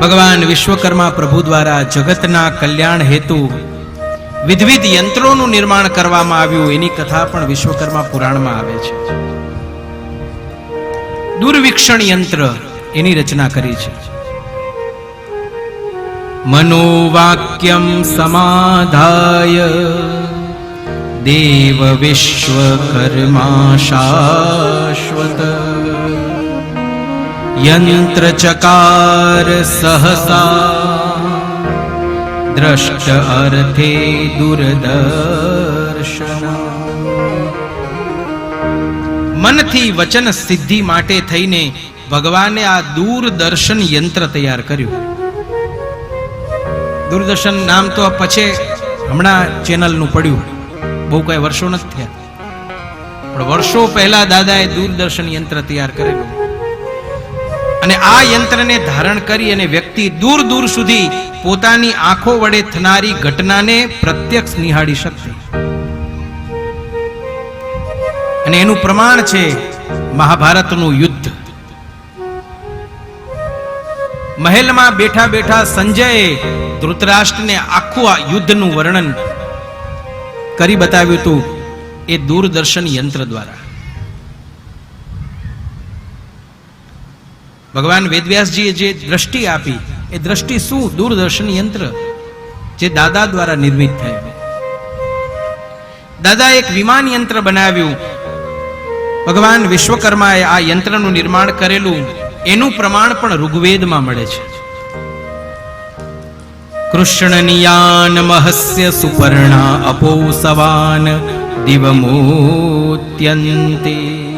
ભગવાન વિશ્વકર્મા પ્રભુ દ્વારા જગતના કલ્યાણ હેતુ વિધવિધ યંત્રોનું નિર્માણ કરવામાં આવ્યું, એની કથા પણ વિશ્વકર્મા પુરાણમાં આવે છે. દુર્વિક્ષણ યંત્ર એની રચના કરી છે. મનોવાક્યમ સમાધાય, દેવ વિશ્વકર્મા શાશ્વત. યંત્ર ચકાર સહસા દ્રષ્ટ અર્થે દુર્દર્શન મનથી વચન સિદ્ધિ માટે થઈને ભગવાને આ દૂરદર્શન યંત્ર તૈયાર કર્યું. દૂરદર્શન નામ તો પછી હમણાં ચેનલનું પડ્યું. બહુ કઈ વર્ષો નથી થયા. પણ વર્ષો પહેલા દાદાએ દૂરદર્શન યંત્ર તૈયાર કરેલું. અને આ યંત્રને ધારણ કરી અને વ્યક્તિ દૂર દૂર સુધી પોતાની આંખો વડે થનારી ઘટનાને પ્રત્યક્ષ નિહાળી શકશે. અને એનું પ્રમાણ છે મહાભારતનું યુદ્ધ. મહેલમાં બેઠા બેઠા સંજયે ધૃતરાષ્ટ્રને આખું આ યુદ્ધનું વર્ણન કરી બતાવ્યું હતું એ દૂરદર્શન યંત્ર દ્વારા. ભગવાન વેદવ્યાસજીએ જે દ્રષ્ટિ આપી, એ દ્રષ્ટિ શું? દૂરદર્શન યંત્ર, જે દાદા દ્વારા નિર્મિત થયું દાદા એક વિમાન યંત્ર બનાવ્યું. ભગવાન વિશ્વકર્માએ આ યંત્રનું નિર્માણ કરેલું. એનું પ્રમાણ પણ ઋગ્વેદમાં મળે છે. કૃષ્ણનિયાન મહસ્ય સુપર્ણા અપોસવાન દિવમોત્યંતે.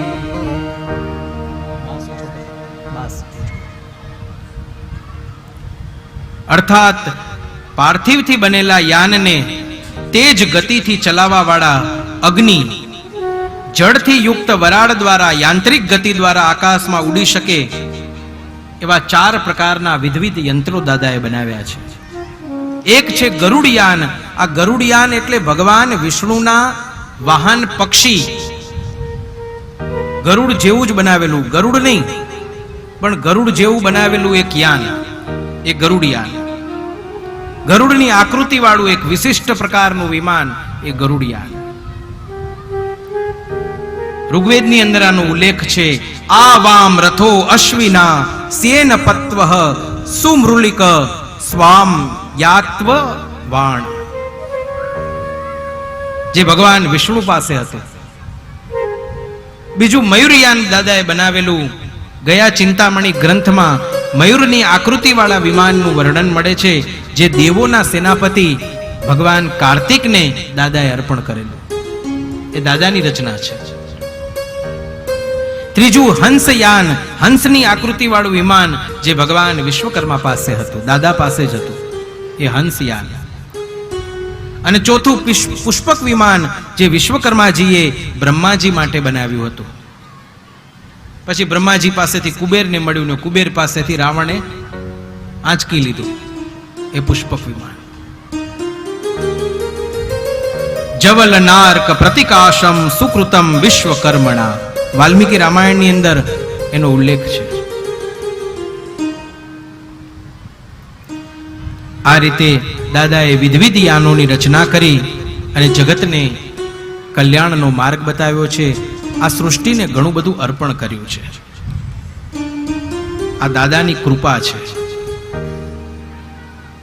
અર્થાત પાર્થિવથી બનેલા યાનને તેજ ગતિથી ચલાવવાવાળા અગ્નિ જળથી યુક્ત વરાળ દ્વારા યાંત્રિક ગતિ દ્વારા આકાશમાં ઉડી શકે એવા ચાર પ્રકારના વિધવિધ યંત્રો દાદાએ બનાવ્યા છે. એક છે ગરુડયાન. આ ગરુડયાન એટલે ભગવાન વિષ્ણુના વાહન પક્ષી. ગરુડ જેવું જ બનાવેલું. ગરુડ નહીં, પણ ગરુડ જેવું બનાવેલું એક યાન. એ ગરુડિયાન. ગરુડની આકૃતિ વાળું એક વિશિષ્ટ પ્રકારનું વિમાન એ ગરુડિયાન. ઋગ્વેદની અંદર આનો ઉલ્લેખ છે આ વામ રથો અશ્વિના સેન પત્વ સુમૃલિક સ્વામ યાત્વ વાણ. જે ભગવાન વિષ્ણુ પાસે હતો. બીજું મયુરયાન દાદાએ બનાવેલું ગયા ચિંતામણી ગ્રંથમાં મયુરની આકૃતિવાળા વિમાનનું વર્ણન મળે છે, જે દેવોના સેનાપતિ ભગવાન કાર્તિકને દાદાએ અર્પણ કરેલું. એ દાદાની રચના છે. ત્રીજું હંસયાન, હંસની આકૃતિવાળું વિમાન જે ભગવાન વિશ્વકર્મા પાસે હતું, દાદા પાસે જ હતું. એ હંસયાન. અને ચોથું પુષ્પક વિમાન જે વિશ્વકર્માજીએ બ્રહ્માજી માટે બનાવ્યું હતું. પછી બ્રહ્માજી પાસેથી કુબેરને મળ્યું ને કુબેર પાસેથી રાવણે આંચકી લીધું. એ પુષ્પક વિમાન જવલ નાર્ક પ્રતિકાશમ સુકૃતમ વિશ્વકર્મણા. વાલ્મીકી રામાયણની અંદર એનો ઉલ્લેખ છે. આ રીતે દાદાએ વિધવિધ યાનોની રચના કરી અને જગતને કલ્યાણનો માર્ગ બતાવ્યો છે. આ સૃષ્ટિને ઘણું બધું અર્પણ કર્યું છે. આ દાદાની કૃપા છે.